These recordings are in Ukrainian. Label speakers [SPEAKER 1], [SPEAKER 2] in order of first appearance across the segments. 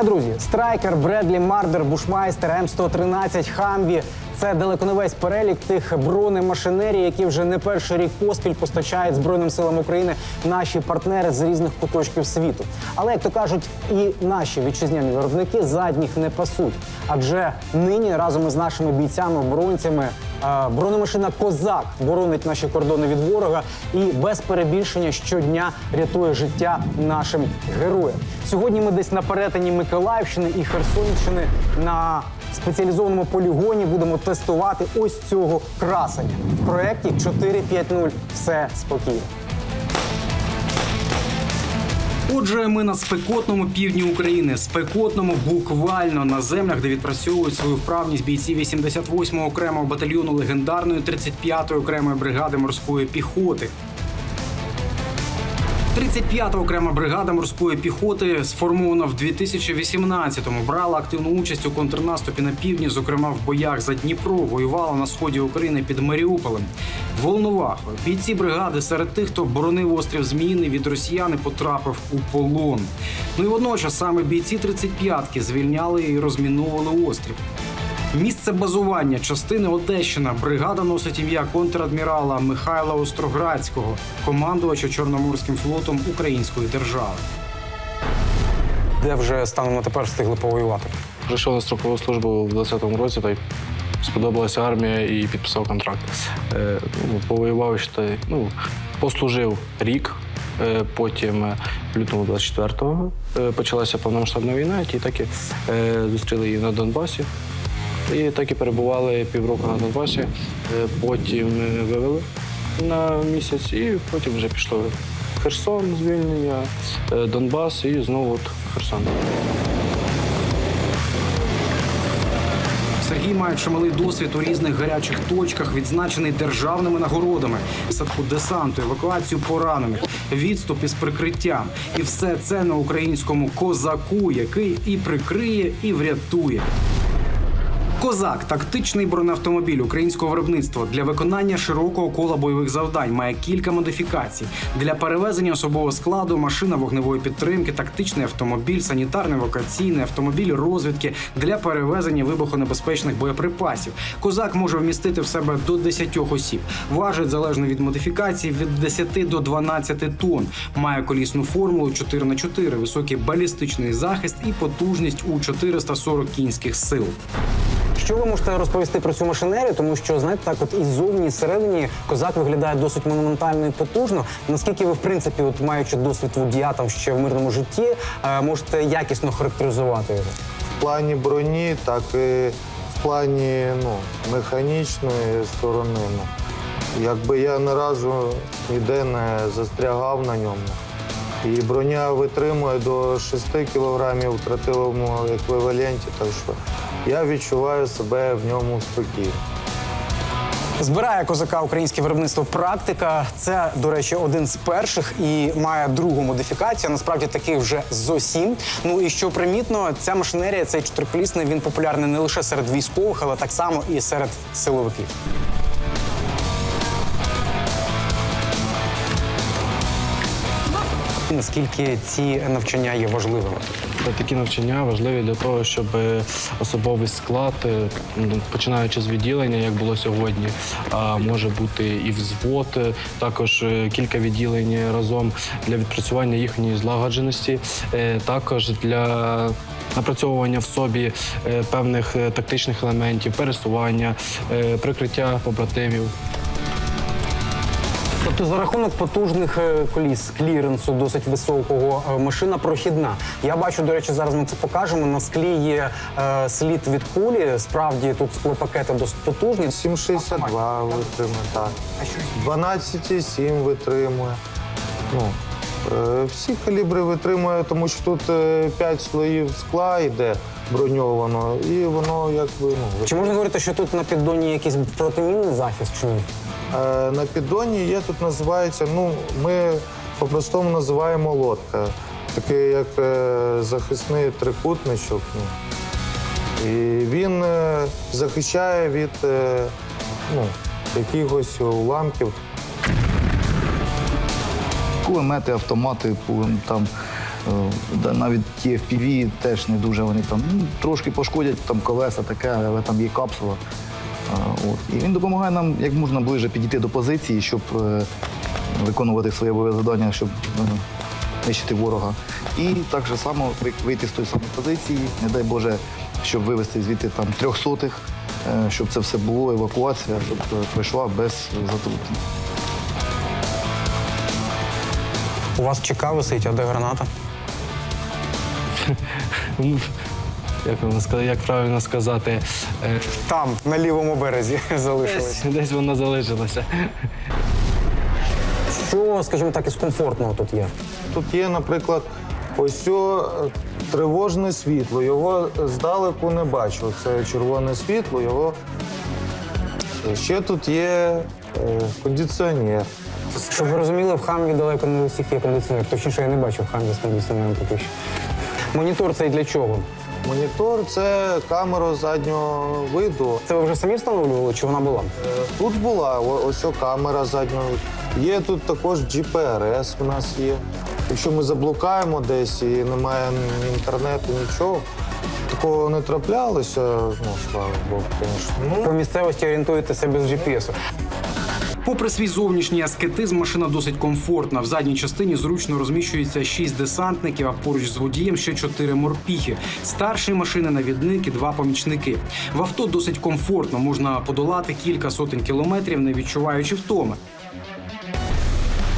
[SPEAKER 1] Вітаю, друзі! Страйкер, Бредлі, Мардер, Бушмайстер, М113, Хамві. Це далеко не перелік тих бронемашинерій, які вже не перший рік поспіль постачають Збройним силам України наші партнери з різних куточків світу. Але як то кажуть, і наші вітчизняні виробники задніх не пасуть. Адже нині разом із нашими бійцями, оборонцями, бронемашина Козак боронить наші кордони від ворога і без перебільшення щодня рятує життя нашим героям. Сьогодні ми десь на перетині Миколаївщини і Херсонщини на спеціалізованому полігоні будемо тестувати ось цього красення в проєкті 4.5.0 Все спокійно.
[SPEAKER 2] Отже, ми на спекотному півдні України, спекотному буквально на землях, де відпрацьовують свою вправність бійці 88-го окремого батальйону легендарної 35-ї окремої бригади морської піхоти. 35-та окрема бригада морської піхоти сформована в 2018-му. Брала активну участь у контрнаступі на півдні, зокрема в боях за Дніпро, воювала на сході України під Маріуполем. Волновахою бійці бригади серед тих, хто боронив острів Зміїний від росіян і потрапив у полон. Ну і водночас саме бійці 35-ки звільняли і розміновували острів. Місце базування частини Одещина. Бригада носить ім'я контрадмірала Михайла Остроградського, командувача Чорноморським флотом Української держави.
[SPEAKER 1] Де вже станом на тепер встигли повоювати?
[SPEAKER 3] Прийшов на строкову службу в 20-му році, та й сподобалася армія і підписав контракт. Е, ну, повоював ще, ну, послужив рік. Е, Потім е, в лютому 24-го е, почалася повномасштабна війна, і так і зустріли її на Донбасі. І так і перебували півроку на Донбасі. Е, Потім е, вивели на місяць, і потім вже пішло Херсон, звільнення, е, Донбас і знову от Херсон.
[SPEAKER 2] Сергій має чималий досвід у різних гарячих точках, відзначений державними нагородами, садку десанту, евакуацію поранених, відступ із прикриттям. І все це на українському козаку, який і прикриє, і врятує. Козак тактичний бронеавтомобіль українського виробництва для виконання широкого кола бойових завдань має кілька модифікацій для перевезення особового складу, машина вогневої підтримки, тактичний автомобіль, санітарно-евакуаційний автомобіль розвідки для перевезення вибухонебезпечних боєприпасів. Козак може вмістити в себе до 10 осіб. Важить залежно від модифікації від 10 до 12 тонн. Має колісну формулу 4 х 4 високий балістичний захист і потужність у 440 кінських сил.
[SPEAKER 1] Що ви можете розповісти про цю машинерію? Тому що знаєте, так от іззовні, і зсередині козак виглядає досить монументально і потужно. Наскільки ви, в принципі, от маючи досвід водія там ще в мирному житті, е, можете якісно характеризувати його?
[SPEAKER 4] В плані броні, так і в плані ну, механічної сторони. Ну, якби я ні разу ніде не застрягав на ньому. І броня витримує до 6 кілограмів в тротиловому еквіваленті, так що я відчуваю себе в ньому спокійно.
[SPEAKER 1] Збирає козака українське виробництво практика. Це, до речі, один з перших і має другу модифікацію. Насправді таких вже зо сім. Ну і що примітно, ця машинерія, цей чотириколісний, він популярний не лише серед військових, але так само і серед силовиків. Наскільки ці навчання є важливими?
[SPEAKER 3] Такі навчання важливі для того, щоб е, особовий склад, е, починаючи з відділення, як було сьогодні, може бути і взвод, е, також е, кілька відділень разом для відпрацювання їхньої злагодженості, е, також для напрацьовування в собі е, певних е, тактичних елементів, пересування, е, прикриття побратимів.
[SPEAKER 1] Тобто за рахунок потужних е, коліс, кліренсу досить високого, е, машина прохідна. Я бачу, до речі, зараз ми це покажемо. На склі є е, слід від кулі. Справді тут склопакети досить потужні.
[SPEAKER 4] 7,62 витримує, так. 12,7 витримує. Ну, е, всі калібри витримує, тому що тут 5 слоїв скла йде броньовано, і воно якби ну,
[SPEAKER 1] Чи можна говорити, що тут на піддоні якийсь протимінний захист чи ні?
[SPEAKER 4] Е, На піддоні є тут називається, ну, ми по-простому називаємо лодка. Такий як е, захисний трикутничок. Ну. І він е, захищає від ну, якихось уламків.
[SPEAKER 5] Кулемети, автомати, там Навіть ті FPV теж не дуже вони там ну, трошки пошкодять там колеса, таке, але там є капсула. От. І він допомагає нам як можна ближче підійти до позиції, щоб е, виконувати своє бойове завдання, щоб е, нищити ворога. І так же само вийти з тої самої позиції, не дай Боже, щоб вивезти звідти там трьохсотих, е, щоб це все було, евакуація, щоб пройшла без затруднень.
[SPEAKER 1] У вас ЧК висить, а де граната?
[SPEAKER 3] Як воно сказати, як правильно сказати, е,
[SPEAKER 1] Там, на лівому березі, залишилась.
[SPEAKER 3] десь, десь вона залишилася.
[SPEAKER 1] Що, скажімо так, із комфортного тут є?
[SPEAKER 4] Тут є, наприклад, ось о, е, тривожне світло. Його здалеку не бачу. Це червоне світло, його. Ще тут є е, кондиціонер.
[SPEAKER 1] Щоб ви розуміли, в хамві далеко не у всіх є кондиціонер. Точніше, я не бачив хамві з кондиціонером поки що. Монітор цей для чого?
[SPEAKER 4] Монітор це камера заднього виду.
[SPEAKER 1] Це ви вже самі встановлювали, чи вона була?
[SPEAKER 4] Е, Тут була о- ось о камера заднього виду. Є тут також GPRS у нас є. Якщо ми заблукаємо десь і немає ні інтернету, нічого. Такого не траплялося, ну, слава Богу, звісно.
[SPEAKER 1] По місцевості орієнтуєтеся без GPS-у.
[SPEAKER 2] Попри свій зовнішній аскетизм, машина досить комфортна. В задній частині зручно розміщується шість десантників, а поруч з водієм ще чотири морпіхи. Старші машини навідник і два помічники. В авто досить комфортно, можна подолати кілька сотень кілометрів, не відчуваючи втоми.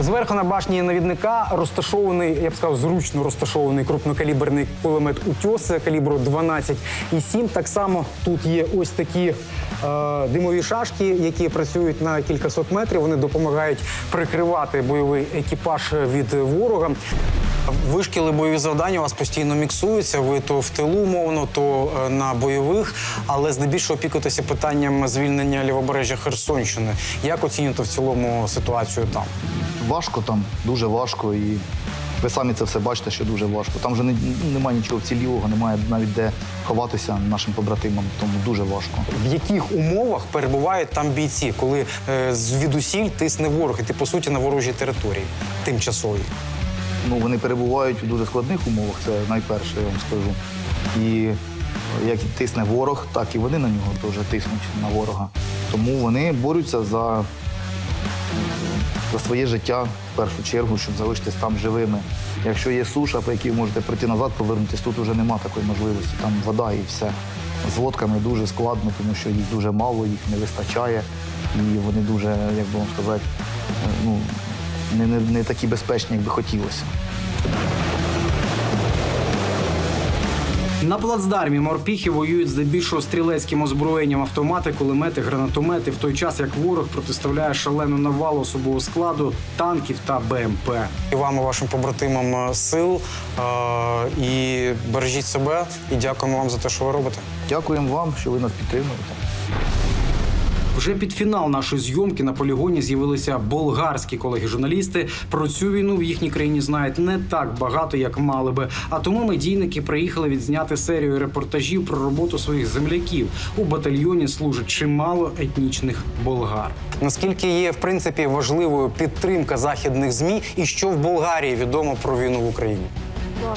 [SPEAKER 1] Зверху на башні навідника розташований, я б сказав, зручно розташований крупнокаліберний кулемет «Утьос» калібру 12,7. Так само тут є ось такі е, димові шашки, які працюють на кількасот метрів. Вони допомагають прикривати бойовий екіпаж від ворога. Вишкіли бойові завдання у вас постійно міксуються. Ви то в тилу, мовно, то е, на бойових, але здебільшого опікуєтеся питанням звільнення лівобережжя Херсонщини. Як оцінюєте в цілому ситуацію там?
[SPEAKER 5] Важко там, дуже важко. І ви самі це все бачите, що дуже важко. Там вже не, немає нічого вцілілого, немає навіть де ховатися нашим побратимам, тому дуже важко.
[SPEAKER 1] В яких умовах перебувають там бійці, коли е, звідусіль тисне ворог, і ти по суті на ворожій території тимчасовій?
[SPEAKER 5] Ну, вони перебувають у дуже складних умовах, це найперше, я вам скажу. І як тисне ворог, так і вони на нього теж тиснуть на ворога. Тому вони борються за, за своє життя в першу чергу, щоб залишитись там живими. Якщо є суша, по якій ви можете прийти назад, повернутись, тут вже нема такої можливості. Там вода і все. З лодками дуже складно, тому що їх дуже мало, їх не вистачає. І вони дуже, як би вам сказати, е, ну, не, не, не такі безпечні, як би хотілося.
[SPEAKER 2] На плацдармі морпіхи воюють здебільшого стрілецьким озброєнням автомати, кулемети, гранатомети, в той час як ворог протиставляє шалену навалу особового складу танків та БМП.
[SPEAKER 1] І вам, і вашим побратимам е, сил. Е, і бережіть себе, і дякуємо вам за те, що ви робите.
[SPEAKER 5] Дякуємо вам, що ви нас підтримуєте.
[SPEAKER 2] Вже під фінал нашої зйомки на полігоні з'явилися болгарські колеги-журналісти. Про цю війну в їхній країні знають не так багато, як мали би. А тому медійники приїхали відзняти серію репортажів про роботу своїх земляків. У батальйоні служить чимало етнічних болгар.
[SPEAKER 1] Наскільки є в принципі важливою підтримка західних змі, і що в Болгарії відомо про війну в Україні?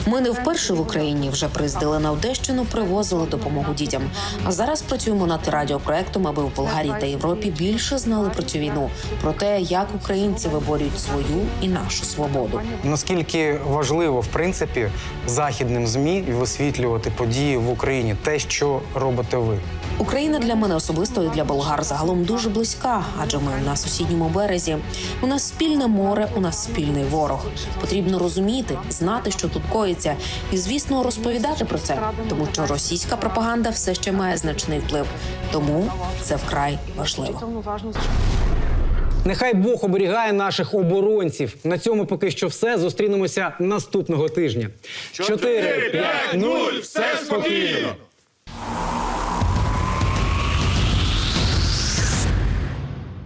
[SPEAKER 6] Ми не вперше в Україні вже приїздили на Одещину, привозили допомогу дітям. А зараз працюємо над радіопроектом, аби в Болгарії та Європі більше знали про цю війну, про те, як українці виборюють свою і нашу свободу.
[SPEAKER 1] Наскільки важливо в принципі західним змі висвітлювати події в Україні, те, що робите ви?
[SPEAKER 6] Україна для мене особисто і для болгар загалом дуже близька, адже ми на сусідньому березі. У нас спільне море, у нас спільний ворог. Потрібно розуміти, знати, що тут коїться, і звісно розповідати про це, тому що російська пропаганда все ще має значний вплив. Тому це вкрай важливо.
[SPEAKER 1] Нехай Бог оберігає наших оборонців. На цьому поки що все. Зустрінемося наступного тижня. 4, 5, 0, все спокійно.